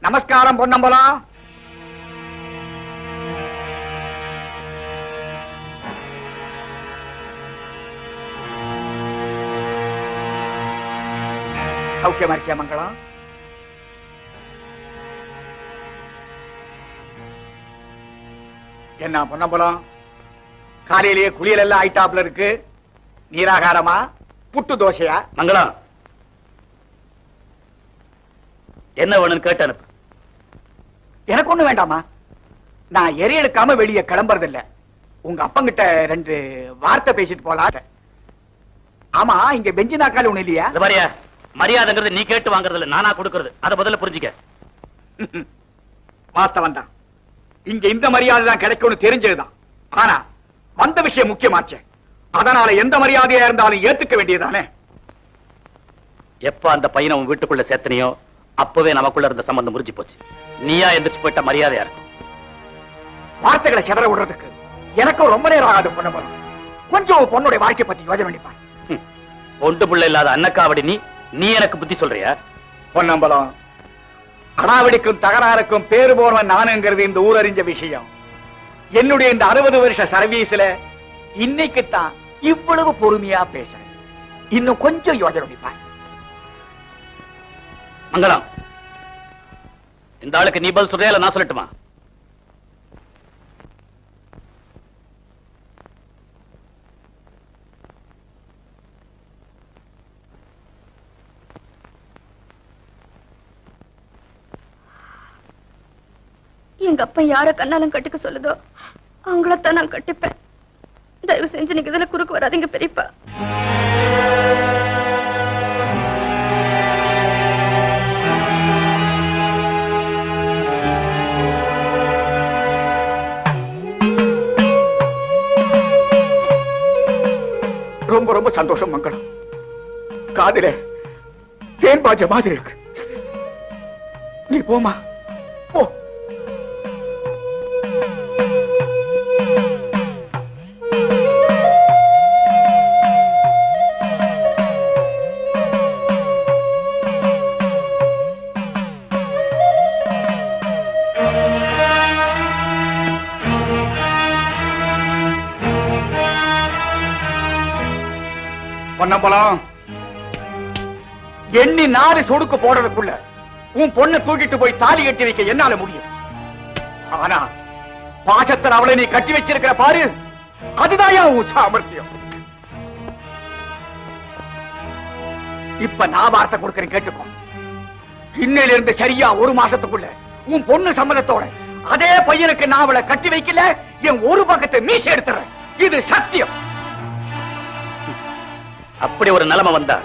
நமஸ்காரம் பொன்னம்பலம். சௌக்கியமா இருக்கியா மங்களம். என்ன பொன்னம்பலம்? காலையிலேயே குளியல் எல்லாம் ஐட்டாப்ல இருக்கு. நீராகாரமா? புட்டு தோசையா? மங்களம். என்ன வேணும்னு கேட்டு அனுப்பு. எனக்கு ஒண்ணு வேண்டாமா நான் எரி எடுக்காம வெளியே கிளம்புறது இல்ல உங்க அப்பங்கிட்ட ரெண்டு வார்த்தை பேசிட்டு போலாம் ஆமா இங்க பெஞ்சு நாக்காளி ஒண்ணு இல்லையா? இந்த மாதிரியா? மரியாதைங்கிறது நீ கேட்டு வாங்குறது இல்ல நானா கொடுக்கறது. அதை முதல்ல புரிஞ்சுக்க. வாஸ்தவம் தான். இங்க இந்த மரியாதை தான் கிடைக்கும்னு தெரிஞ்சதுதான். ஆனா வந்த விஷயம் முக்கியமாச்சே. அதனால எந்த மரியாதையா இருந்தாலும் ஏத்துக்க வேண்டியதானே எப்ப அந்த பையனை உன் வீட்டுக்குள்ள சேர்த்தனையோ அப்பவே நமக்குள்ள இருந்த சம்பந்தம் முறிஞ்சு போச்சு. நீயா எந்திரிச்சு போயிட்ட மரியாதையா இருக்கும் வார்த்தைகளை சிதற விடுறதுக்கு எனக்கும் ரொம்ப நேரம் ஆகாது பொன்னம்பலம் கொஞ்சம் பொண்ணுடைய வாழ்க்கை பத்தி ஹம். ஒண்டு புள்ள இல்லாத அன்னக்காவடி நீ நீ எனக்கு புத்தி சொல்றியா? பொன்னம்பலம் அடாவடிக்கும் தகராறுக்கும் பேரு போறவன் நானுங்கிறது இந்த ஊர் அறிஞ்ச விஷயம். என்னுடைய இந்த அறுபது வருஷ சர்வீஸ்ல இன்னைக்குத்தான் இவ்வளவு பொறுமையா பேசுறேன். இன்னும் கொஞ்சம் யோசனை பண்ணிப்பார் மங்களம். இந்த ஆளுக்கு நீ பதில் சொல்றியா நான் சொல்லட்டுமா? எங்க அப்பா யார கண்ணாலும் கட்டிக்க சொல்லுதோ அவங்களத்தான் நான் கட்டிப்பேன். தயவு செஞ்சு நீங்க இதுல குறுக்கு வராதீங்க பெரியப்பா. ரொம்ப ரொம்ப சந்தோஷம் மங்களம். காதுல தேன் பாஜ மாதிரி இருக்கு. நீ போமா பொன்னம்பலம் எண்ணி நாலு சொடுக்கு போடுறதுக்குள்ள உன் பொண்ணை தூக்கிட்டு போய் தாலி கட்டி வைக்க என்னால முடியும். ஆனா பாசத்தில் அவளை நீ கட்டி வச்சிருக்கிற பாரு. அதுதான் உன் சாமர்த்தியம். இப்ப நான் வார்த்தை கொடுக்கறேன் கேட்டுக்கோ. இன்னையில இருந்து சரியா ஒரு மாசத்துக்குள்ள உன் பொண்ணு சம்மதத்தோட அதே பையனுக்கு நான் அவளை கட்டி வைக்கல என் ஒரு பக்கத்தை மீச எடுத்துறேன். இது சத்தியம். அப்படி ஒரு நிலைமை வந்தா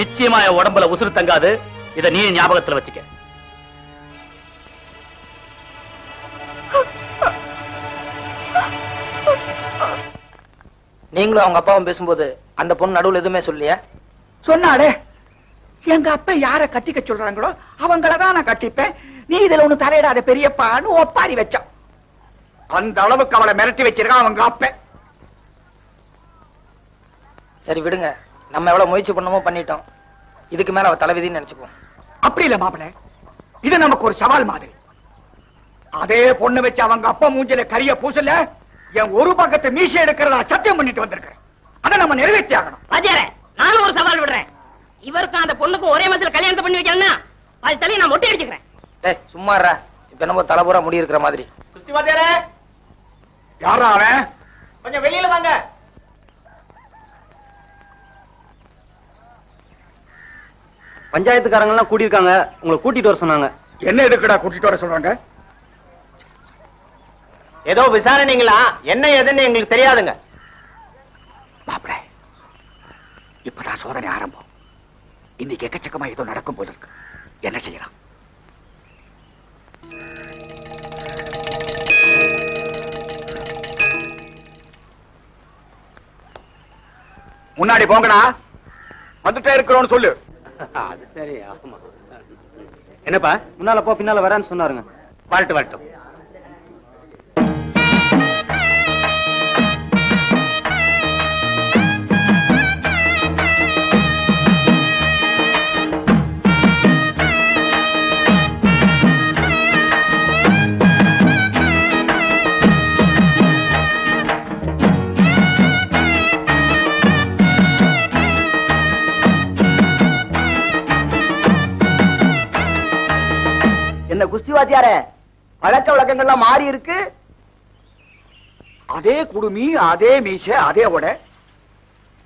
நிச்சயமா என் உடம்புல உசுறு தங்காது. இத நீ ஞாபகத்துல வச்சுக்க. நீங்களும் அவங்க அப்பாவும் பேசும்போது அந்த பொண்ணு நடுவுல எதுவுமே சொல்லியா? சொன்னாடே எங்க அப்பா யார கட்டிக்க சொல்றாங்களோ அவங்களதான் நான் கட்டிப்பேன். நீ இதுல ஒண்ணு தலையிடாத பெரியப்பான்னு ஒப்பாரி வச்சான். அந்த அளவுக்கு அவளை மிரட்டி வச்சிருக்கான் அவங்க அப்பன். சரி விடுங்க. நம்ம எவ்வளவு முயற்சி பண்ணமோ பண்ணிட்டோம். இதுக்கு மேல அவ தலைவிதின்னு நினைச்சுக்குவோம். அப்படி இல்ல மாப்பிள. இது நமக்கு ஒரு சவால் மாதிரி. அதே பொண்ணு வச்சு அவங்க அப்பா மூஞ்சில கரிய பூசல என் ஒரு பக்கத்தை மீசை எடுக்கிறதா சத்தியம் பண்ணிட்டு வந்திருக்கிறேன். அதை நம்ம நிறைவேற்றி ஆகணும். நானும் ஒரு சவால் விடுறேன். இவருக்கும் அந்த பொண்ணுக்கும் ஒரே மத்தில கல்யாணத்தை பண்ணி வைக்கிறேன்னா அது தள்ளி நான் மொட்டை அடிச்சுக்கிறேன். டேய் சும்மா இருடா. இப்ப என்னமோ தலைபுறா முடி இருக்கிற மாதிரி. யாரா அவன்? கொஞ்சம் வெளியில வாங்க. பஞ்சாயத்துக்காரங்க எல்லாம் கூட்டியிருக்காங்க. உங்களை கூட்டிட்டு வர சொன்னாங்க. என்ன எதுக்குடா கூட்டிட்டு வர சொல்றாங்க? ஏதோ விசாரணைங்களா? என்ன ஏதுன்னு எங்களுக்கு தெரியாதுங்க. மாப்பிள இப்பதான் சோதனை ஆரம்பம். இன்னைக்கு எக்கச்சக்கமா ஏதோ நடக்கும் போல இருக்கு. என்ன செய்யலாம்? முன்னாடி போங்கடா. வந்துட்டே இருக்கிறோம்னு சொல்லு. அது சரி ஆமா. என்னப்பா? முன்னால போ பின்னால வரான்னு சொன்னாருங்க. வரட்டும் வரட்டும் என்ன குஸ்தி வாத்தியாரே பழக்க வழக்கங்கள்லாம் மாறி இருக்கு. அதே குடுமி அதே மீச அதே உட.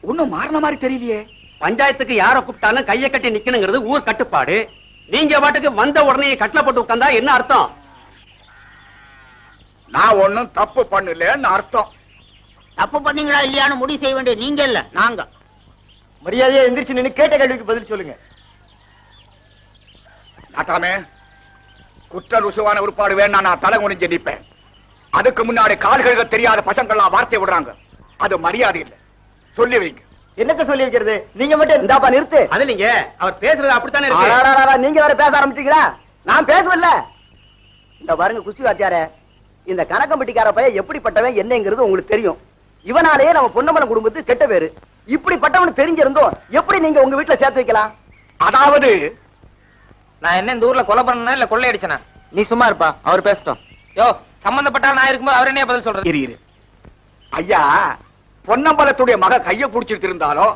ஒண்ணும் மாறின மாதிரி தெரியலையே. பஞ்சாயத்துக்கு யார கூப்பிட்டாலும் கையை கட்டி நிக்கணுங்கிறது ஊர் கட்டுப்பாடு. நீங்க பாட்டுக்கு வந்த உடனே கட்டில போட்டு உட்கார்ந்தா என்ன அர்த்தம்? நான் ஒண்ணும் தப்பு பண்ணலன்னு அர்த்தம். தப்பு பண்ணீங்களா இல்லையான்னு முடிவு செய்ய வேண்டிய நீங்க இல்ல நாங்க. மரியாதையா எந்திரிச்சு நின்னு கேட்ட கேள்விக்கு பதில் சொல்லுங்க. நாட்டாமே குற்ற ருசுவான உருப்பாடு வேணா நான் தலை குனிஞ்சு நிப்பேன் அதுக்கு முன்னாடி கால்களுக்கு தெரியாத பசங்கள்லாம் வார்த்தை விடுறாங்க. அது மரியாதை இல்லை. சொல்லி வைங்க. என்னத்த சொல்லி வைக்கிறது? நீங்க மட்டும் இந்தாப்பா நிறுத்து. அது நீங்க அவர் பேசுறது அப்படித்தானே இருக்கு. நீங்க வேற பேச ஆரம்பிச்சீங்களா நான் பேசுவல்ல இந்த பாருங்க குஸ்தி வாத்தியாரே இந்த கணக்கம்பட்டிக்கார பையன் எப்படிப்பட்டவன் என்னங்கிறது உங்களுக்கு தெரியும். இவனாலேயே நம்ம பொன்னமலம் குடும்பத்துக்கு கெட்ட பேரு. இப்படிப்பட்டவன் தெரிஞ்சிருந்தோம். எப்படி நீங்க உங்க வீட்டுல சேர்த்து வைக்கலாம்? அதாவது நான் என்ன இந்த ஊர்ல கொலை பண்ணனா இல்ல கொள்ளை அடிச்சனா நீ சும்மா இருப்பா அவர் பேசட்டும். யோ சம்பந்தப்பட்ட நான் இருக்கும்போது அவர் என்ன பதில் சொல்றது? இரு, இரு. ஐயா பொன்னம்பலத்துடைய மக கைய புடிச்சிட்டு இருந்தாலோ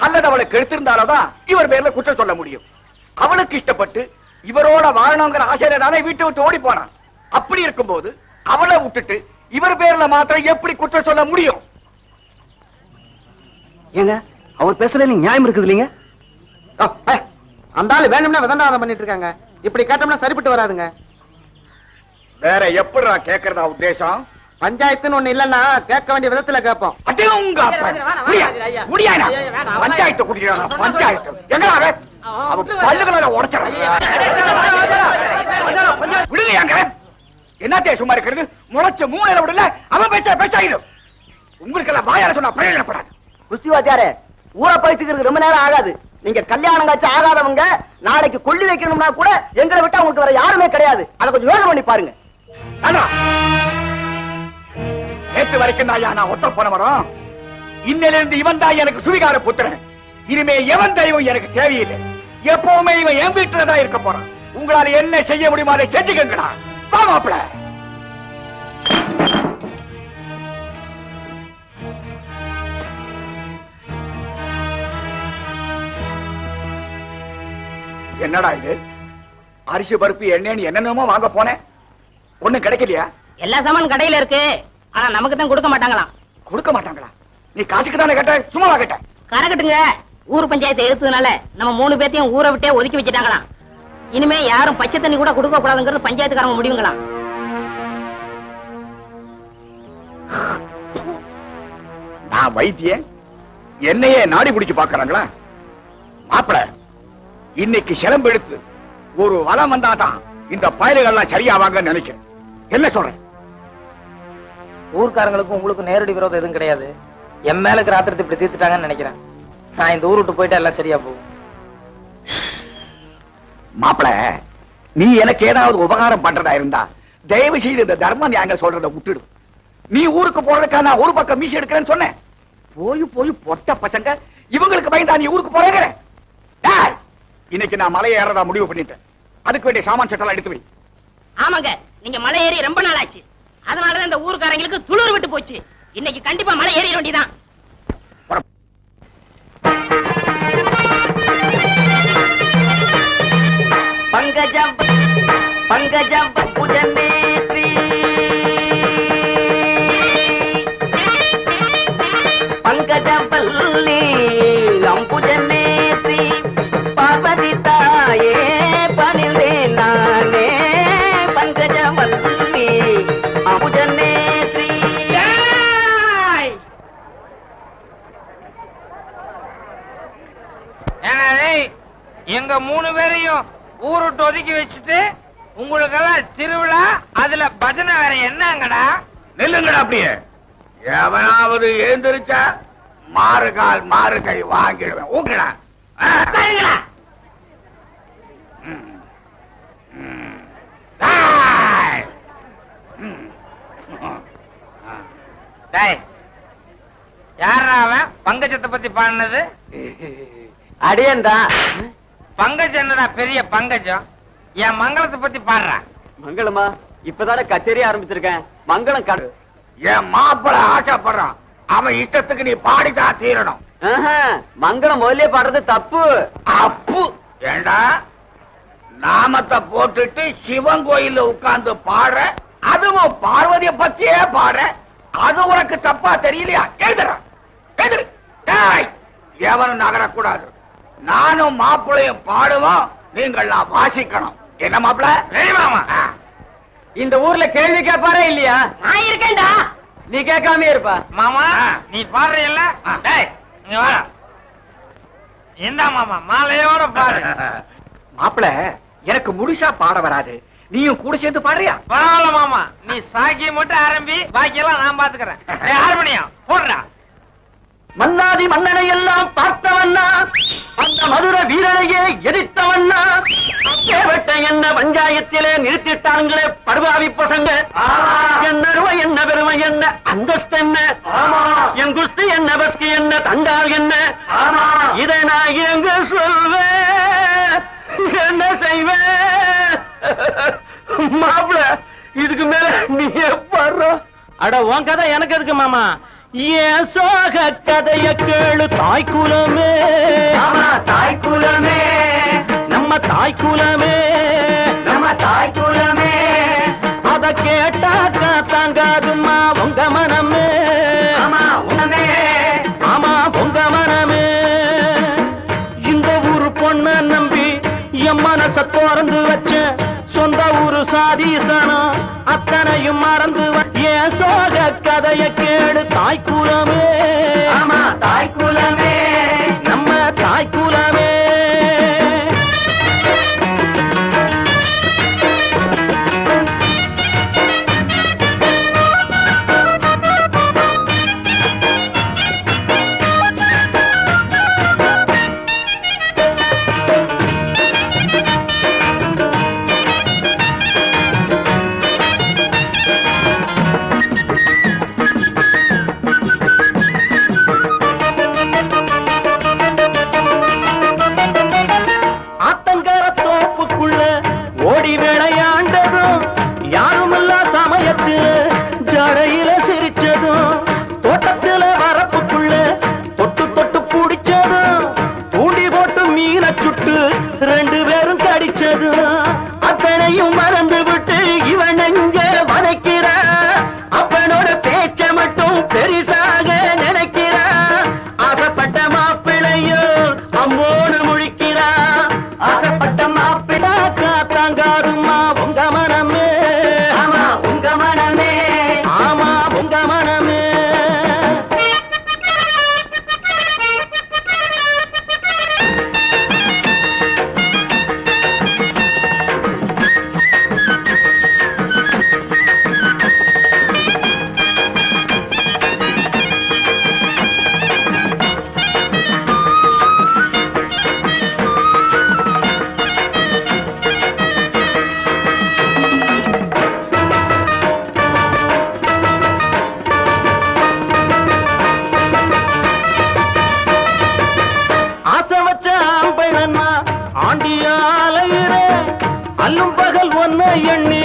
அல்லது அவளை கெடுத்திருந்தாலோ தான் இவர் பேர்ல குற்றம் சொல்ல முடியும். அவளுக்கு இஷ்டப்பட்டு இவரோட வாழணுங்கிற ஆசையில தானே வீட்டை விட்டு ஓடி போனான். அப்படி இருக்கும்போது அவளை விட்டுட்டு இவர் பேர்ல மாத்திரம் எப்படி குற்றம் சொல்ல முடியும்? ஏங்க அவர் பேசுறது நியாயம் இருக்குது இல்லைங்க? அந்த ஆளு வேணும்னா விதண்டாவதம் பண்ணிட்டு இருக்காங்க இப்படி கேட்டோம்னா சரிப்பட்டு வராதுங்க வேற எப்படிடா கேக்குறதா உத்தேசம் பஞ்சாயத்துன்னு ஒண்ணு இல்லன்னா கேட்க வேண்டிய விதத்துல கேட்போம்? பஞ்சாயத்தை கூட்டிக்கிறானா? பஞ்சாயத்து. அவன் பல்லுகளை உடைச்சிடறான். விடுங்க எங்க? சும்மா இருக்கிறது முளைச்ச மூளையில விடல அவன் பேச்ச பேச்சாயிடும் உங்களுக்கு எல்லாம் வாயால சொன்னா பிரயோஜனப்படாது குஸ்தி வாத்தியாரே ஊரை பயிற்சிக்கிறதுக்கு ரொம்ப நேரம் ஆகாது நீங்க கல்யாணம் காட்சி ஆகாதவங்க நாளைக்கு கொள்ளி வைக்கணும்னா கூட எங்களை விட்டு அவங்களுக்கு வேற யாருமே கிடையாது. அதை கொஞ்சம் யோசனை பண்ணி பாருங்க. நேற்று வரைக்கும் தான் நான் ஒத்த போன மரம் இன்னில இருந்து இவன் தான் எனக்கு சுவிகார புத்திரன். இனிமே எவன் தெய்வம் எனக்கு தேவையில்லை. எப்பவுமே இவன் என் வீட்டுல தான் இருக்க போறான். உங்களால என்ன செய்ய முடியுமோ அதை செஞ்சுக்கங்கடா வாமாப்பிள்ள என்னடா இது? அரிசி பருப்பு எண்ணெய்னு என்னென்னமோ வாங்க போனேன். ஒண்ணும் கிடைக்கலையா? எல்லா சாமான் கடையில இருக்கு. ஆனா நமக்கு தான் கொடுக்க மாட்டாங்களாம். கொடுக்க மாட்டாங்களா? நீ காசுக்கு தானே கேட்ட சும்மாவா கேட்ட? கரகட்டுங்க ஊர் பஞ்சாயத்தை எதிர்த்ததுனால நம்ம மூணு பேர்த்தையும் ஊரை விட்டே ஒதுக்கி வச்சுட்டாங்களாம். இனிமே யாரும் பச்சை தண்ணி கூட கொடுக்க கூடாதுங்கிறது பஞ்சாயத்துக்காரங்க முடிவுங்களாம். நான் வைத்தியன். என்னையே நாடி பிடிச்சு பாக்குறாங்களா மாப்பிள இன்னைக்கு சிலம்பு எடுத்து ஒரு வலம் வந்தாதான் இந்த பயல்கள்லாம் சரியாவாங்கன்னு நினைக்கிறேன். என்ன சொல்றேன் ஊர்க்காரங்களுக்கும் உங்களுக்கும் நேரடி விரோதம் எதுவும் கிடையாது. என் மேல இருக்கிற ஆத்திரத்தை இப்படி தீர்த்துட்டாங்கன்னு நினைக்கிறேன். நான் இந்த ஊர் விட்டு போயிட்டா எல்லாம் சரியா போகும். மாப்பிள நீ எனக்கு ஏதாவது உபகாரம் பண்றதா இருந்தா தயவு செய்து இந்த தர்ம நியாயங்கள் சொல்றத விட்டுடு. நீ ஊருக்கு போறதுக்கா நான் ஒரு பக்கம் மீசி எடுக்கிறேன்னு சொன்னேன். போய் போய் பொட்ட பசங்க இவங்களுக்கு பயந்தா நீ ஊருக்கு போறேங்க டேய், இன்னைக்கு நான் மலையை ஏறதா முடிவு பண்ணிட்டேன். அதுக்கு வேண்டிய சாமான் சட்டெல்லாம் எடுத்து வை. ஆமாங்க நீங்க மலை ஏறி ரொம்ப நாள் ஆச்சு அதனாலதான் இந்த ஊர்க்காரங்களுக்கு துளிர் விட்டு போச்சு. இன்னைக்கு கண்டிப்பா மலை ஏறிட வேண்டியதான் பங்கஜம் பங்கஜம். எங்க மூணு பேரையும் ஊர் விட்டு ஒதுக்கி வச்சுட்டு உங்களுக்கெல்லாம் திருவிழா அதுல பஜனை வேற என்னங்கடா? நில்லுங்கடா அப்படியே. எவனாவது எழுந்திருச்சா மாறு கால் மாறு கை வாங்கிடுவேன். டேய். யாரா அவன்? பங்கஜத்தை பத்தி பாடினது? அடியேண்டா பங்கஜம் என்னடா பெரிய பங்கஜம்? என் மங்களத்தை பத்தி பாடுறான் மங்களமா? இப்பதானே கச்சேரி ஆரம்பிச்சிருக்கேன். மங்களம் கடு என் மாப்பிள ஆசைப்படுறான். அவன் இஷ்டத்துக்கு நீ பாடிதான் தீரணும். மங்களம் முதல்ல பாடுறது தப்பு. அப்பு. ஏண்டா? நாமத்தை போட்டுட்டு சிவன் கோயில்ல உட்கார்ந்து பாடுற அதுவும் பார்வதிய பத்தியே பாடுற அது உனக்கு தப்பா தெரியலையா? எழுதுறா. எழுதுரு எவனும் நகரக்கூடாது. நானும் மாப்பிளையும் பாடுவோம். நீங்கள்லாம் வாசிக்கணும். என்ன மாப்பிள மாமா. இந்த ஊர்ல கேள்வி கேட்பாரே இல்லையா? நான் இருக்கேன்டா. நீ கேட்காம இருப்பா. மாமா. நீ பாடுறீல்ல? ஆ. டேய் இங்க வா இந்தா மாமா மாலையோட பாடு. மாப்பிள எனக்கு முழுசா பாட வராது. நீயும் கூட சேர்ந்து பாடுறியா? பரவாயில்ல மாமா. நீ சாக்கி மட்டும் ஆரம்பி பாக்கியெல்லாம் நான் பாத்துக்கிறேன். ஏய், ஹார்மோனியம் போடுறா மன்னாதி மன்னனை எல்லாம் பார்த்தவண்ணா அந்த மதுர வீரனையே எதிர்த்தவண்ணா அப்பேவட்ட என்ன பஞ்சாயத்திலே நிறுத்திட்டாங்களே படுபாவி பசங்க. என்ன என்ன பெருமை என்ன அந்தஸ்து என்ன? என் குஸ்தி என்ன பஸ்தி என்ன தண்டால் என்ன? இதை நான் எங்க சொல்வேன். என்ன செய்வேன்? மாப்பிள இதுக்கு மேல நீ அட உன் கதை எனக்கு எதுக்கு மாமா? ஏன் சோக கதைய கேளு தாய் குலமே? தாய் குலமே. நம்ம தாய் குலமே. நம்ம தாய் குலமே. அத கேட்டாக்கா தாங்காதுமா உங்க மனமே. ஆமா உங்க மனமே. இந்த ஊரு பொண்ண நம்பி என் மனச திறந்து வச்ச சொந்த ஊரு சாதீசனம் அத்தனையும் மறந்து சோக கதைய கேடு தாய்க்குலமே. ஆமா தாய்க்குலமே. எண்ணி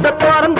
மனச திறந்து